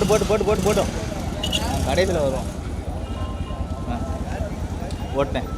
போட்டு போட்டு போட்டு போட்டு போட்டோம் கடைசியில் வரும் போட்டேன்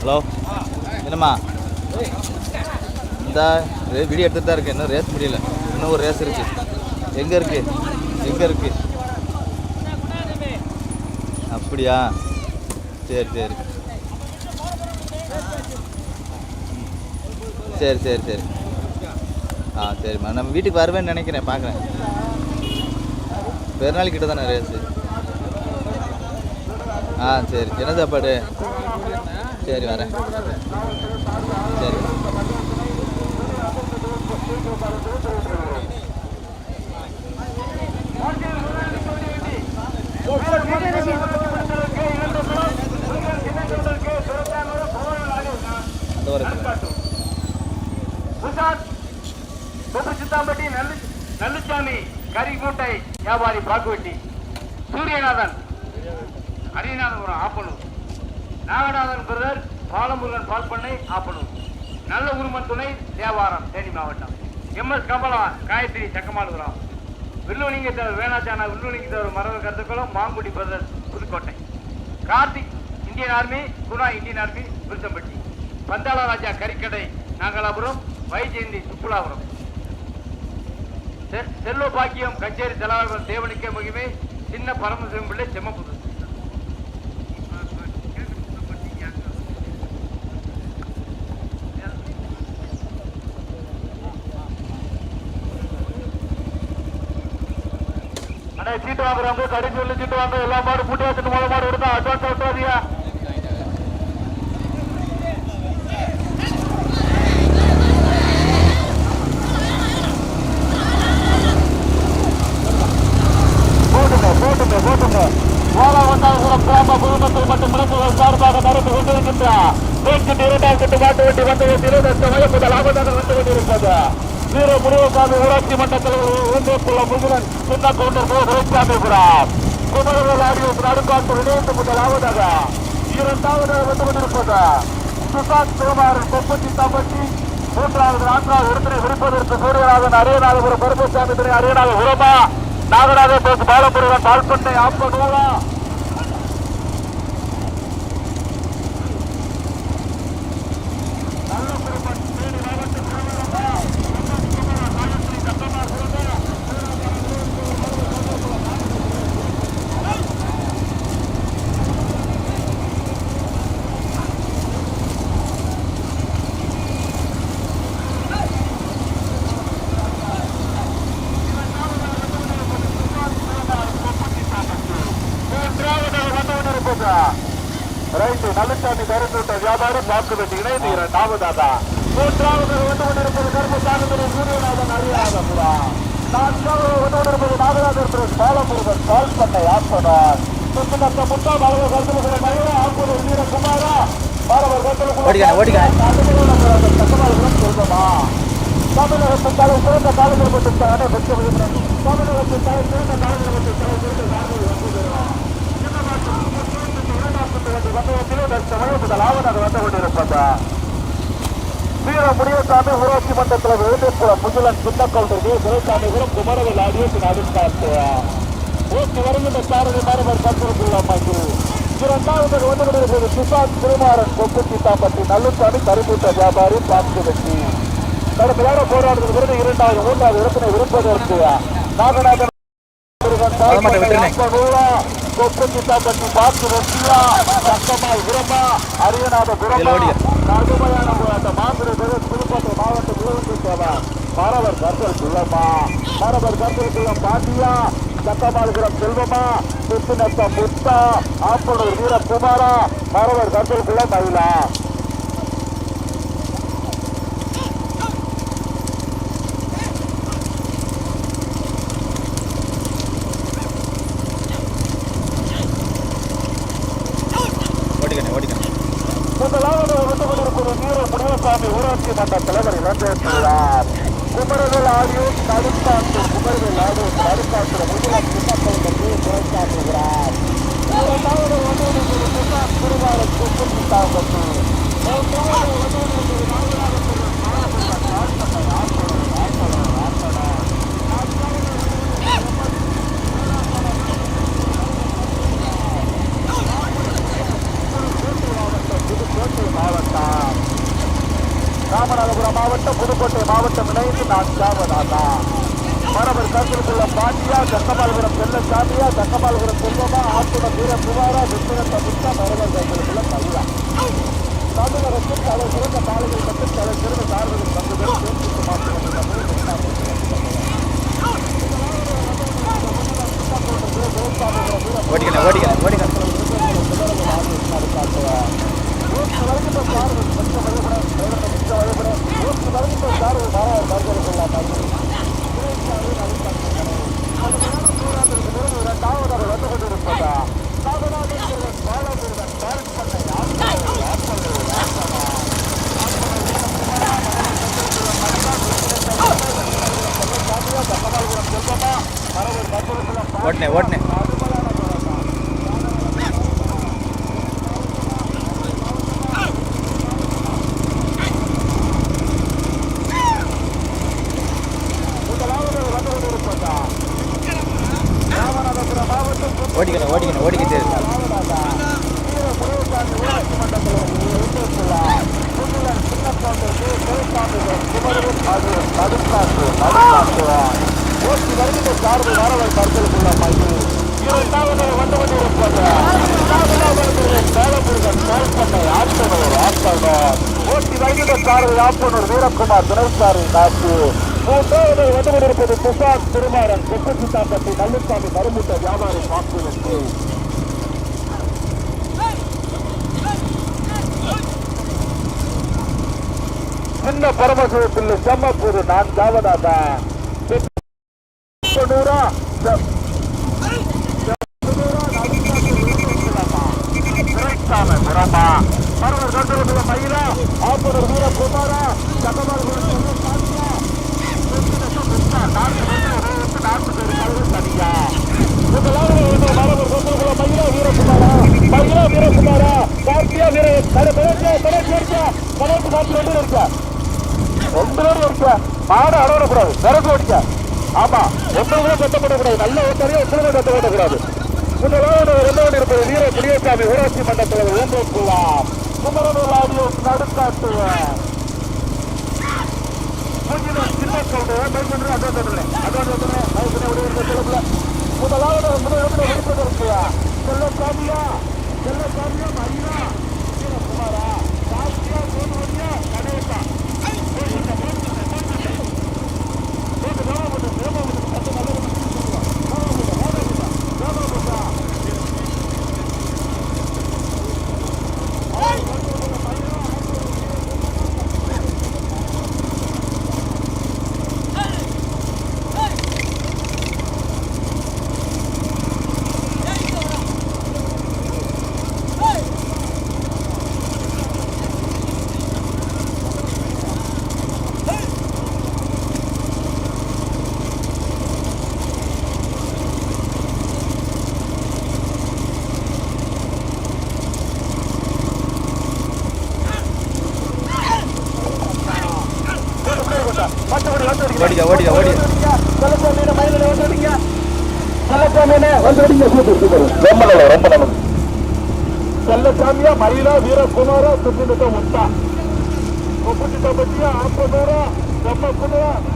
ஹலோ என்னம்மா? இந்த வீடியோ எடுத்துகிட்டு தான் இருக்கேன் இன்னும் ரேஸ் முடியல. இன்னும் ஒரு ரேஸ் இருக்கு. எங்கே இருக்கு? எங்கே இருக்கு? அப்படியா? சரி சரி. சரி சரி சரி. ஆ சரிம்மா நம்ம வீட்டுக்கு வருவேன்னு நினைக்கிறேன் பார்க்குறேன். பெருநாள் கிட்ட தானே ரேஸு? ஆ சரி என்ன சாப்பாடு? சரி வரேன். சரி. சித்தாம்பட்டி நல்லு நல்லுச்சாமி கறி வியாபாரி பாக்குவெட்டி. சூரியநாதன் அரியநாதபுரம் ஆப்பனூர். நாகநாதன் பிரதர் பாலமுருகன் பால் பண்ணை ஆப்பனூர். நல்ல உருமன் துணை தேவாரம் தேனி மாவட்டம். M S Kamala Gayathri Sakkamalupuram. வில்லுவலிங்க தேவர் வேணாச்சானா வில்லுவலிங்க தேவர் மரபு கருத்துக்களும் Mangudi brother Pudukkottai. Karthik Indian army Guna Indian army Viruthampatti. பந்தாள Raja கறிக்கடை நாகலாபுரம் வைஜெயந்தி சுப்புலாபுரம். செ- பாக்கியம் கச்சேரி தலைவர் தேவனிக்க மகிமை. சின்ன பரமசிவம் பிள்ளை செம்மபுது. சீட்டு வாங்குறவங்க கடைசி உள்ள சீட்டு வாங்க எல்லா மாடு கூட்டி வச்சுட்டு முதல் மாடு எடுத்தா அட்வான்ஸ் விட்டுறாதியா ஊராட்சி மன்ற தலைவர் ஊந்தேக்குள்ள முருகன் சின்ன கவுண்டர் துரைசாமிபுரம் குமரவேல் ஆடியோஸ் நடுக்காட்டு இணைந்து முதலாவதாக இரண்டாவதாக வந்து கொண்டிருப்பது சுசாந்த் குமாரன் கொப்பத்தி தம்பட்டி மூன்றாவது நான்காவது இடத்தினை விரிப்பதற்கு சூரியநாதன் அரியநாதபுரம் பருமசாமி துணை அரியநாத உரமா. நாகராஜ பேசு பாலமுருகன் பால்பண்ணை ஆப்பனூரா வந்து கொண்டிருப்பது ரைட்டு நல்லசாமி கருந்தூட்ட வியாபாரி பாக்குவெட்டி இணைந்து இரண்டாவதாக மூன்றாவதாக வந்து கொண்டிருப்பது கருமசாமி சூரியநாதன் அரியநாதபுரா நான்காவது வந்து கொண்டிருப்பது நாகராஜர் பாலமுருகன் பால் பண்ணை ஆப்பனர் சுத்தமத்த முத்தா பாலவர் கருத்துக்களை மயில ஆப்பூர் வீரகுமாரா பாலவர் ஓடிக்கானே, ஓடிக்கானே. கருத்துக்களை சொல்றமா தமிழகத்தின் தலை சிறந்த காலங்கள் மட்டும் தானே பெற்று தமிழகத்தின் தலை சிறந்த காலங்கள் மட்டும் தலை சிறந்த காலங்கள் வந்து விடுகிறோம் முதலாவதாக வந்து கொண்டிருப்பது வீர முனியசாமி ஊராட்சி மன்றத்தில் எழுந்திருக்கிற முகிலன் சின்னக்கவுண்டர் வி துரைசாமிபுரம் குமரவில் ஆடியோக்கு நடுக்காட்டு ஓட்டி வருகின்ற சாரதி மாணவர் கருத்துக்குள்ள அமைப்பு இரண்டாவது வந்து கொண்டிருப்பது சுசாந்த் திருமாறன் கொப்புச்சி தாம்பட்டி நல்லுசாமி கரும்பூட்ட வியாபாரி பாக்கு வெட்டி கடுமையான போராட்டத்தில் விருது இரண்டாவது மூன்றாவது இடத்தினை விருப்பதற்கு நாகநாதன் தாம்பட்டி பாக்கு வெட்டியா சத்தமாய் விரமா அரியநாத ஓடிக்க. கடுமையான போராட்டம். மாந்திர புதுக்கோட்டை மாவட்ட முதலமைச்சர் தேவர் மரவர் கர்த்தல் குள்ளம்மா மரவர் கர்த்தல் குள்ளம் பாண்டியா சத்தமாளுகிறம் செல்வமா? சுத்தினத்தம் முத்தா? ஆப்பனூர் வீரகுமாரா? மரவர் கர்த்தல் குள்ளம் மயிலா ஓடிக்கானே ஓடிக்கானே முதலாவது வந்து கொண்டிருப்பது வீர முனியசாமி ஊராட்சி மன்ற தலைவர் இடம்பெற்றுள்ளார் குமரவேல் ஆடியோஸ் நடுக்காட்டு குமரவேல் ஆடியோஸ் நடுக்காட்டு முதலமைச்சர் சின்னப்பகுதி குறைக்காட்டுகிறார் இரண்டாவது வந்து கொண்டிருப்பது சுசாந்த் குருவாரன் குப்பத்தி தாம்பட்டி மூன்றாவது வந்து கொண்டிருப்பது நாகராஜபுரம் மாணவர்கள் வாழ்க்கை ஆசிரியர் ராமநாதபுரம் மாவட்டம் புதுக்கோட்டை மாவட்டம் இணைந்து நான்காவதாக மரபர் கருத்துக்குள்ள பாண்டியா தக்கமால்புரம் செல்லசாமியா தக்கமால்புரம் செல்வமா ஆத்துடன் வீர குமாரா விஸ்வரத்த முத்தா மரபர் கருத்துக்குள்ள மல்லா தமிழகத்தில் தலை சிறந்த பாலைகள் மற்றும் பல சிறந்த சார்புகள் பங்குகள் தேர்ந்தெடுத்து மாற்றம் ஓடிக்கணும் ஓடிக்கணும் ஓடிக்கணும் ஓட்டினேன் ஓட்டினேன் ஓடிக்கணும் ஓடிக்கணும் ஓடிக்கிட்டு ஓட்டி வருகின்ற சார்பு வரவர் கருத்தலுக்குள்ள மையம் இரண்டாவது வந்து கொண்டிருப்பது சேலமுருகன் மேல்பட்டை ஆட்டனர் ஆட்டனர் ஓட்டி வருகின்ற சார்பு ஆப்பனூர் வீரகுமார் துணைசாரி நாட்டு மூன்றாவது வந்து கொண்டிருப்பது துஷார் திருமாறன் செப்பசி தாக்கத்தை நல்லுசாமி மறுமுட்ட வியாபாரி வாக்குறுதி சின்ன பரமசிவத்தில் செம்மப்பூர் நான் ஜாவதாதான் மயிலா ஆப்பனர் வீர குமாரா சட்டமால் மயிலா வீரகுமாரா கார்த்தியா வீர கடை பிறகு பிறகு இருக்கா கணக்கு காத்து கொண்டு இருக்கா ரெண்டு பேரும் இருக்க மாடு அடவிடக்கூடாது விறகு ஓடிக்க ஆமா ஒன்பது கட்டப்படக்கூடாது நல்ல ஓட்டாரியா ஒன்பது கட்டப்படக்கூடாது முதலாவது இரண்டாவது இருப்பது வீர புளியசாமி ஊராட்சி மன்றத்தில் ஓம்புலாம் குமரனூர் ஆடியோ நடுக்காட்டுவேன் முதலாவது முதலாவது வெளிப்படுத்திருக்கியா செல்லசாமியா செல்லசாமியா மரியா குமாரா செல்லசாமியா மயிலா வீரகுமாரா சுத்திட்ட முத்தா முப்பத்திட்ட பத்தியா ஆப்பனூரா செம்ம குனரா ஓட்டினேன்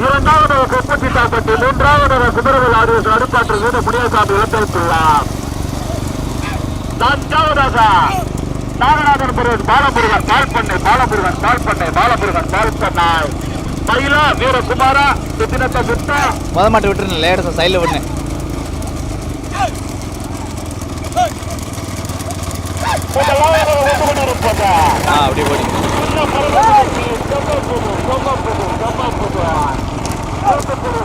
இரண்டாவது கொப்பச்சி தாக்கத்து மூன்றாவது குமரவேல் ஆடியோஸ் நடுப்பாற்று மீது முனியசாமி இழந்திருக்கிறார் நான்காவதாக நாகநாதன் முருகன் பாலமுருகன் பால் பண்ணை பாலமுருகன் பால் பண்ணை பாலமுருகன் பால் பண்ணை மயிலா வீரகுமாரா சுத்தினத்த சுத்தா. முத மாட்டு விட்டுருந்தேன் லேடஸை சைடில் விடுனேன் அப்படியே போடி சின்ன பரவாயில்லை செம்மப்புது செம்மப்புது செம்மப்புது தூத்துக்குடி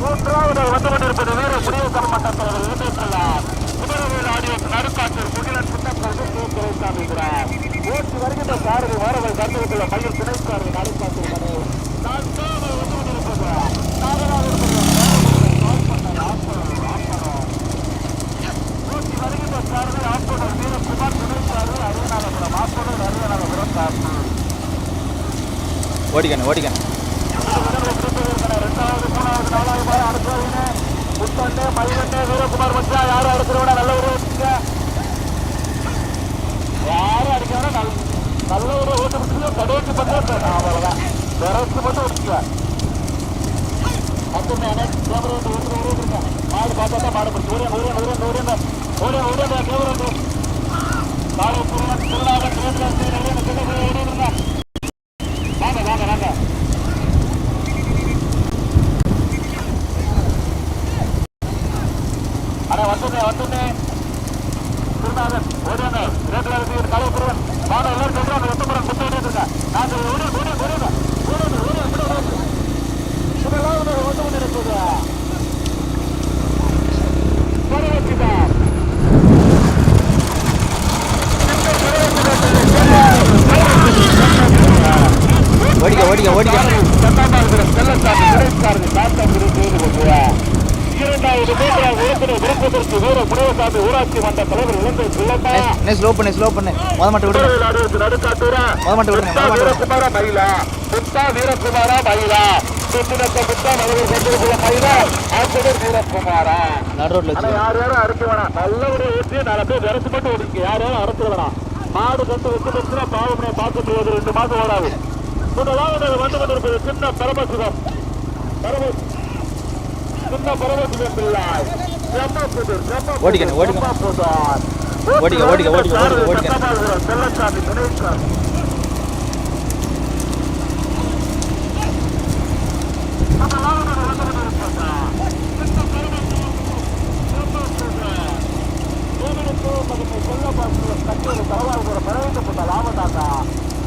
மூன்றாவது வந்து கொண்டிருப்பது வீர குடியரசு மட்டத்தில் இணைந்துள்ளார் குமரவேல் ஆடியோ நடுக்காட்டூர் குடிலன் சுத்தப்போது துறைசாமிகிறார் ஓட்டு வருகின்ற சாரதி வாரவர் கருத்துள்ள மையில் துணைக்காரர் நடுக்காட்டூர் கடை நான்காவது வந்து கொண்டிருப்பது நாகராஜர் ஓட்டி சாரதி ஆப்பனர் வீரகுமார் துணைக்காரர் அரியநாதபுரம். ஆப்பனர் அரியநாதபுரம் ஓடிக்கணும் ஓடிக்கணும் ரெண்டாவது மூணாவது நாலாவது அடுத்தவங்க முத்தண்ணே மயிலண்ணே வீரகுமார் மச்சா யாரும் அடுக்கிறவனா நல்ல ஒரு யாரும் அடிக்கிறவனா நல்ல நல்ல ஒரு ஓட்டு முடிச்சு கடைசி பண்ண அவ்வளவுதான் விரசு மட்டும் வச்சுக்க மட்டுமே கேமரா ஓட்டு ஓட்டு இருக்கேன் மாடு பார்த்தா மாடு முடிச்சு ஓடியா ஓடியா ஓடியா ஓடியா ஓடியா ஓடியா கேமரா மாடு திருநாக திருநாக வாங்க வாங்க வாங்க அட வந்துட்டேன் வந்துட்டேன் திருநாதன் ஓடியாங்க ரேட்டில் இருக்கு கலை புருவன் வாங்க எல்லாரும் சொல்றாங்க ஒத்துமுறை முத்தோடே இருக்கா நான் ஓடி ஓடி ஓடிங்க ஓடி ஓடி எப்படி ஓடி இதெல்லாம் ஒரு ஒன்று ஒன்று இருக்குது பரவச்சிதான் ஓடிக்க ஓடிக்க ஓடிக்க இரண்டாவது மூன்றாவது விருப்பதற்கு வீர முனைவசாமி ஊராட்சி மன்ற தலைவர் இலங்கை பிள்ளைப்பா நே ஸ்லோ பண்ணு ஸ்லோ பண்ணு. முத மாட்டு விடுங்க. நடுக்காட்டூரா முத மாட்டு விடுங்க வீரகுமார மயிலா. முத்தா வீரகுமாரா மயிலா. சுத்தினத்த முத்தா மலவர் சந்திரகுல மயிலா. ஆசிரியர் வீரகுமாரா. நடு ரோட்ல ஆனா வச்சு யார் யாரும் அறுக்க வேணாம் நல்ல ஒரு ஊற்றி விரட்டு மட்டும் ஓடிங்க யார் யாரும் அறுக்க வேணாம் மாடு கண்டு வச்சு வச்சுனா பாவனை பார்க்க முடியாது ரெண்டு மாசம் ஓடாது. முதலாவது வந்து கொண்டிருப்பது சின்ன பரமசிவம். பரம சின்ன பரமசிவம் பிள்ளாய் செம்மப்புதூர். ஓடிக்க, ஓடிக்க, ஓடிக்க, ஓடிக்க, ஓடிக்க.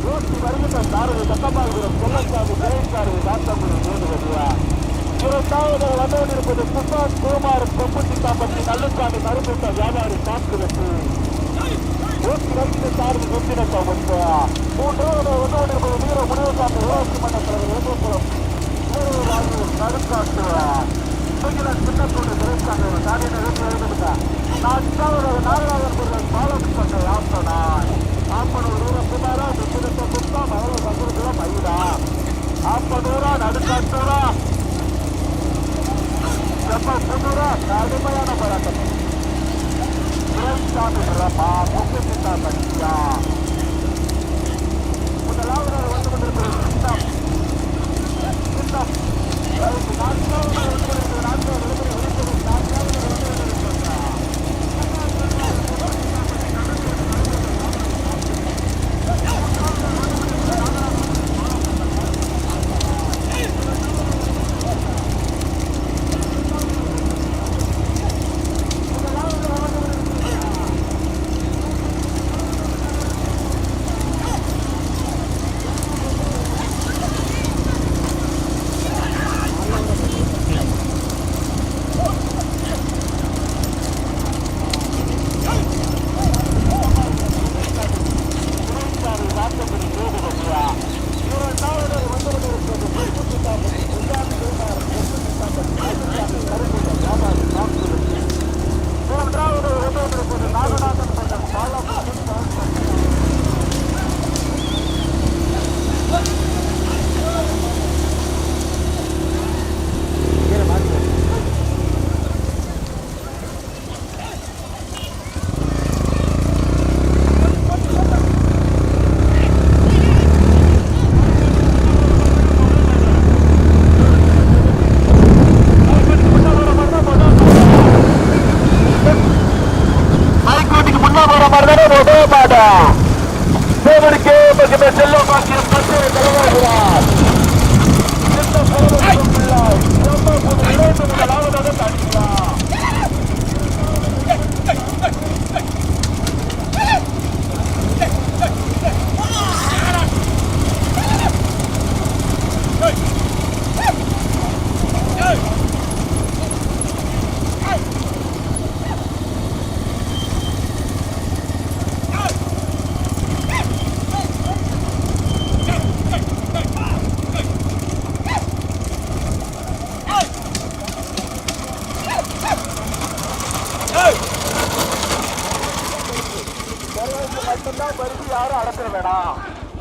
நூற்றி வருகின்ற சாரதி சட்டமாகுரம் கொல்லச்சாமி திரைக்காரதி தாத்தமுடி வேண்டுவதியா இரண்டாவதாக வந்து இருப்பது சுசாந்த் குமார் கொம்புட்டி காப்பட்டி நல்லுசாமி மறுபட்ட வியாபாரி காப்பு வெட்டு. நூற்றி வருகின்ற மூன்றாவது வந்து வீர முனிவசாமி ஊராட்சி மன்ற தலைவர் சின்னத்தோடு நான்காவது நாகராஜன் ஆப்பனூர் மகள ஆப்பனூரா நடுக்காட்டூரா. Gracias.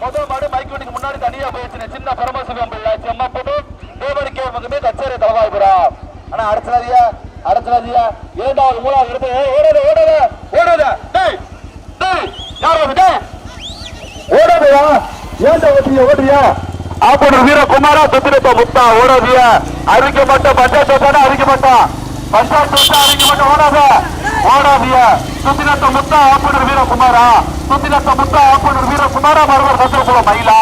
முதல் மாடு மைக் வண்டிக்கு முன்னாடி தனியா போயிடுச்சு சின்ன பரமசிவம் பிள்ளை செம்மப்பட்டு தேவடிக்கே மகமே கச்சேரி தலவாய்புரம் ஆனா அடைச்சலாதியா அடைச்சலாதியா இரண்டாவது மூணாவது இடத்துல ஏய், ஓடாத ஓடாத ஓடாத. டேய் டேய் யார் அது? டேய். ஓடாதயா? ஏன்டா ஓட்டியா ஓடுறியா? ஆப்பனர் வீர குமாரா சுத்திரத்த முத்தா ஓடாதியா அறிக்க மாட்டோம் பஞ்சாயத்து வச்சாடா அறிக்க மாட்டா பஞ்சாயத்து வச்சா அறிக்க மாட்டா ஓடாத ஓடாதியா சுத்திரத்த முத்தா ஆப்பனர் வீர குமாரா முத்தா ஆப்பனர் வீர குமாரா கந்தகுல மயிலா.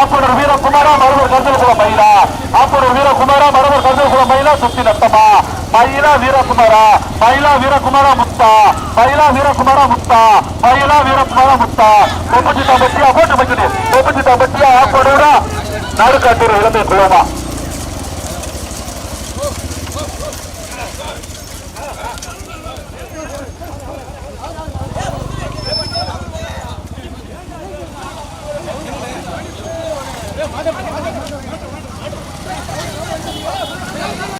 ஆப்பனர் வீர குமாரா கந்தகுல மயிலா. ஆப்பனர் வீர குமாரா கந்தகுல மயிலா சுத்திரத்தமா மயிலா வீரகுமாரா மயிலா வீரகுமாரா முத்தா. மயிலா வீரகுமாரா முத்தா. மயிலா வீரகுமாரா முத்தா. ஒப்பஞ்சிட்டா பட்டியா போட்டு வைக்கணும். ஒப்பஞ்சிட்டா பட்டியா ஆப்பனோட நடுக்காட்டூர் இளமை குளமா